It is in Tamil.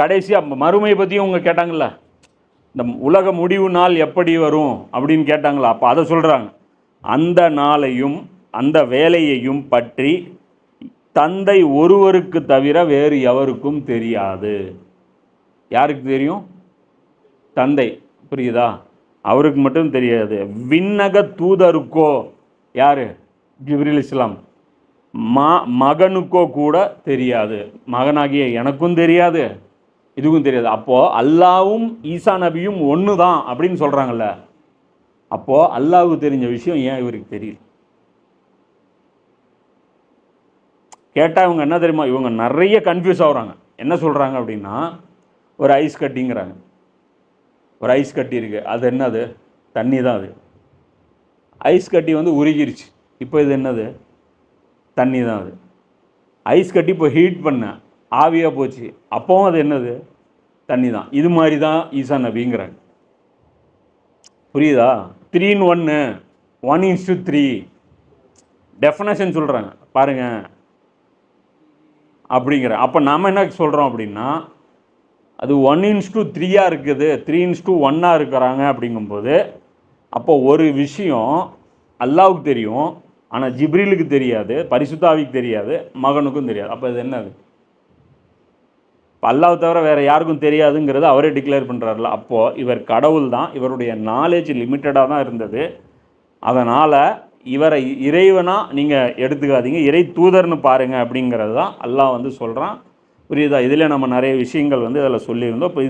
கடைசியாக மறுமை பற்றியும் அவங்க கேட்டாங்கள்ல இந்த உலக முடிவு நாள் எப்படி வரும் அப்படின்னு கேட்டாங்களா? அப்போ அதை சொல்கிறாங்க அந்த நாளையும் அந்த வேலையையும் பற்றி தந்தை ஒருவருக்கு தவிர வேறு எவருக்கும் தெரியாது. யாருக்கு தெரியும்? தந்தை. புரியுதா? அவருக்கு மட்டும் தெரியாது. விண்ணக தூதருக்கோ யார்? ஜிப்ரில் இஸ்லாம். மா மகனுக்கோ கூட தெரியாது. மகனாகிய எனக்கும் தெரியாது. இதுக்கும் தெரியாது. அப்போது அல்லாவும் ஈசா நபியும் ஒன்று தான் அப்படின்னு சொல்கிறாங்கல்ல அப்போது அல்லாவுக்கு தெரிஞ்ச விஷயம் ஏன் இவருக்கு தெரியல? கேட்டால் இவங்க என்ன தெரியுமா? இவங்க நிறைய கன்ஃபியூஸ் ஆகுறாங்க. என்ன சொல்கிறாங்க அப்படின்னா ஒரு ஐஸ் கட்டிங்கிறாங்க. ஒரு ஐஸ் கட்டி இருக்குது அது என்னது? தண்ணி தான் அது. ஐஸ் கட்டி வந்து உருகிருச்சு. இப்போ இது என்னது? தண்ணி தான் அது. ஐஸ் கட்டி இப்போ ஹீட் பண்ணேன் ஆவியாக போச்சு. அப்போவும் அது என்னது? தண்ணி தான் இது மாதிரி தான் ஈசா நபிங்கிறாங்க. புரியுதா? த்ரீ இன் ஒன்று ஒன் இன்ஸ்டு த்ரீ டெஃபனேஷன் சொல்கிறாங்க பாருங்க. அப்படிங்கிற. அப்போ நாம் என்ன சொல்கிறோம் அப்படின்னா அது ஒன் இன்ஸ்டு த்ரீயாக இருக்குது. த்ரீ இன்ஸ்டு ஒன்னாக இருக்கிறாங்க அப்படிங்கும்போது அப்போ ஒரு விஷயம் அல்லாவுக்கு தெரியும். ஆனால் ஜிப்ரிலுக்கு தெரியாது. பரிசுத்தாவிக்கு தெரியாது. மகனுக்கும் தெரியாது. அப்போ இது என்னது? இப்போ அல்லாஹ் தவிர வேறு யாருக்கும் தெரியாதுங்கிறது அவரே டிக்ளேர் பண்ணுறாருல அப்போது இவர் கடவுள் தான் இவருடைய நாலேஜ் லிமிட்டடாக தான் இருந்தது. அதனால் இவரை இறைவனாக நீங்கள் எடுத்துக்காதீங்க இறை தூதர்னு பாருங்கள் அப்படிங்கிறது தான் அல்லாஹ் வந்து சொல்கிறான் புரியுதா? இதில் நம்ம நிறைய விஷயங்கள் வந்து இதில் சொல்லியிருந்தோம். இப்போ